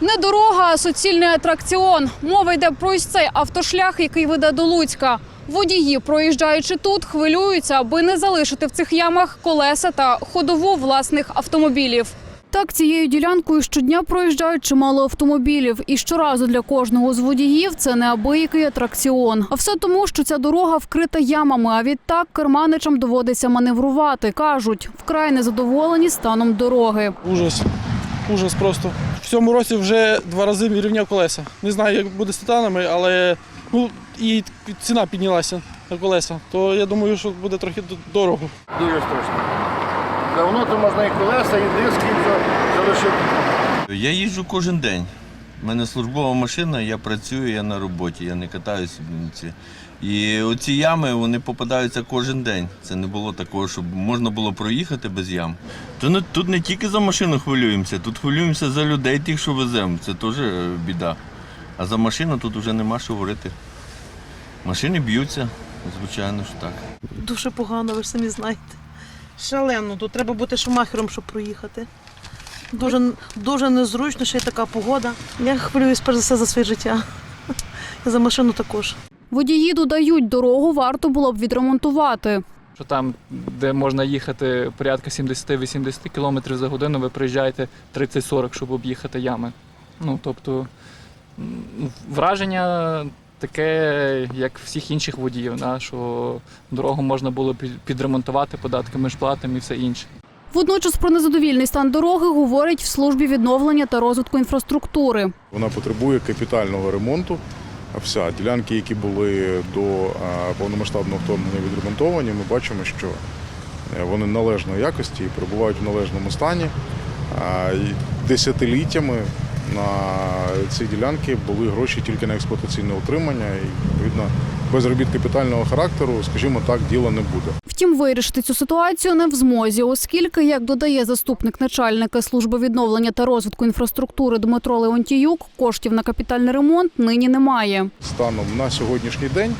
Не дорога, а суцільний атракціон. Мова йде про ось цей автошлях, який веде до Луцька. Водії, проїжджаючи тут, хвилюються, аби не залишити в цих ямах колеса та ходову власних автомобілів. Так, цією ділянкою щодня проїжджають чимало автомобілів, і щоразу для кожного з водіїв це неабиякий атракціон. А все тому, що ця дорога вкрита ямами. А відтак керманичам доводиться маневрувати. кажуть, вкрай незадоволені станом дороги. Ужас. Ужас просто. В цьому році вже два рази рівняв колеса. Не знаю, як буде з титанами, але ну, і ціна піднялася на колеса. То я думаю, що буде трохи дорого. Дуже страшно. Давно то можна і колеса, і диски за- залишити. Я їжджу кожен день. У мене службова машина, я працюю, я на роботі, я не катаюся в Вінниці. І оці ями вони попадаються кожен день. Це не було такого, щоб можна було проїхати без ям. То не, тут не тільки за машину хвилюємося, тут хвилюємося за людей, тих, що веземо. Це теж е, біда. А за машину тут вже нема що говорити. Машини б'ються, звичайно ж так. Дуже погано, ви ж самі знаєте. Шалено, тут треба бути шумахером, щоб проїхати. Дуже, дуже незручно, ще й така погода. Я хвилююсь перш за все за своє життя. За машину також. Водії додають, дорогу варто було б відремонтувати. що там, де можна їхати порядка 70-80 км за годину, ви приїжджаєте 30-40, щоб об'їхати ями. Ну, тобто враження таке, як всіх інших водіїв, да, що дорогу можна було під- підремонтувати податками, шплатами і все інше. Водночас про незадовільний стан дороги говорить в службі відновлення та розвитку інфраструктури. Вона потребує капітального ремонту. Вся ділянки, які були до повномасштабного вторгнення відремонтовані, ми бачимо, що е, вони належної якості і перебувають в належному стані. Десятиліттями на ці ділянки були гроші тільки на експлуатаційне утримання, і відповідно без робіт капітального характеру, скажімо так, діла не буде. Втім, вирішити цю ситуацію не в змозі, оскільки, як додає заступник начальника служби відновлення та розвитку інфраструктури Дмитро Леонтіюк, коштів на капітальний ремонт нині немає. Станом на сьогоднішній день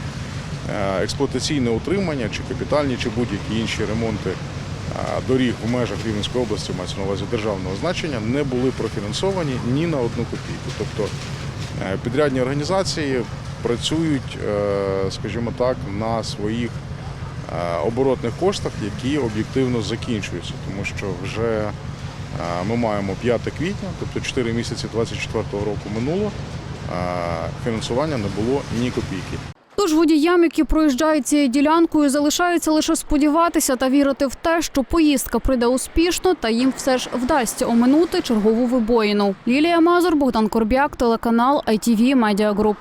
е, експлуатаційне утримання чи капітальні, чи будь-які інші ремонти доріг в межах Рівненської області, мається на увазі державного значення, не були профінансовані ні на одну копійку. Тобто е, підрядні організації працюють, е, скажімо так, на своїх е, оборотних коштах, які об'єктивно закінчуються, тому що вже ми маємо 5 квітня, тобто 4 місяці 2024 року минуло. Фінансування не було ні копійки. Тож водіям, які проїжджають цією ділянкою, залишається лише сподіватися та вірити в те, що поїздка пройде успішно, та їм все ж вдасться оминути чергову вибоїну. Лілія Мазур, Богдан Корбяк, телеканал ITV Media Group.